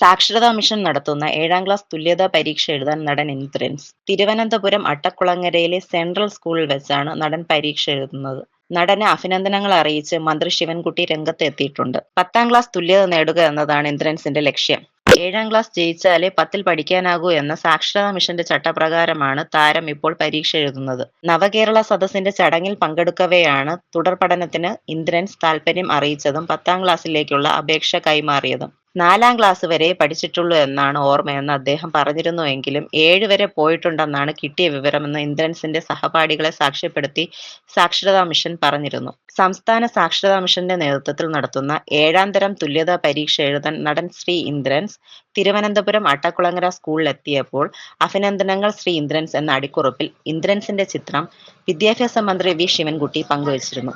സാക്ഷരതാ മിഷൻ നടത്തുന്ന ഏഴാം ക്ലാസ് തുല്യതാ പരീക്ഷ എഴുതാൻ നടൻ ഇന്ദ്രൻസ് തിരുവനന്തപുരം അട്ടക്കുളങ്ങരയിലെ സെൻട്രൽ സ്കൂളിൽ വെച്ചാണ് നടൻ പരീക്ഷ എഴുതുന്നത്. നടന് അഭിനന്ദനങ്ങൾ അറിയിച്ച് മന്ത്രി ശിവൻകുട്ടി രംഗത്തെത്തിയിട്ടുണ്ട്. പത്താം ക്ലാസ് തുല്യത നേടുക എന്നതാണ് ഇന്ദ്രൻസിന്റെ ലക്ഷ്യം. ഏഴാം ക്ലാസ് ജയിച്ചാലേ പത്തിൽ പഠിക്കാനാകൂ എന്ന സാക്ഷരതാ മിഷന്റെ ചട്ടപ്രകാരമാണ് താരം ഇപ്പോൾ പരീക്ഷ എഴുതുന്നത്. നവകേരള സദസ്സിന്റെ ചടങ്ങിൽ പങ്കെടുക്കവെയാണ് തുടർ പഠനത്തിന് ഇന്ദ്രൻസ് താല്പര്യം അറിയിച്ചതും പത്താം ക്ലാസ്സിലേക്കുള്ള അപേക്ഷ കൈമാറിയതും. നാലാം ക്ലാസ് വരെ പഠിച്ചിട്ടുള്ളൂ എന്നാണ് ഓർമ്മയെന്ന് അദ്ദേഹം പറഞ്ഞിരുന്നുവെങ്കിലും ഏഴുവരെ പോയിട്ടുണ്ടെന്നാണ് കിട്ടിയ വിവരമെന്ന് ഇന്ദ്രൻസിന്റെ സഹപാഠികളെ സാക്ഷ്യപ്പെടുത്തി സാക്ഷരതാ മിഷൻ പറഞ്ഞിരുന്നു. സംസ്ഥാന സാക്ഷരതാ മിഷന്റെ നേതൃത്വത്തിൽ നടത്തുന്ന ഏഴാം തരം തുല്യതാ പരീക്ഷ എഴുതാൻ നടൻ ശ്രീ ഇന്ദ്രൻസ് തിരുവനന്തപുരം അട്ടക്കുളങ്ങര സ്കൂളിലെത്തിയപ്പോൾ അഭിനന്ദനങ്ങൾ ശ്രീ ഇന്ദ്രൻസ് എന്ന അടിക്കുറിപ്പിൽ ഇന്ദ്രൻസിന്റെ ചിത്രം വിദ്യാഭ്യാസ മന്ത്രി വി. ശിവൻകുട്ടി പങ്കുവച്ചിരുന്നു.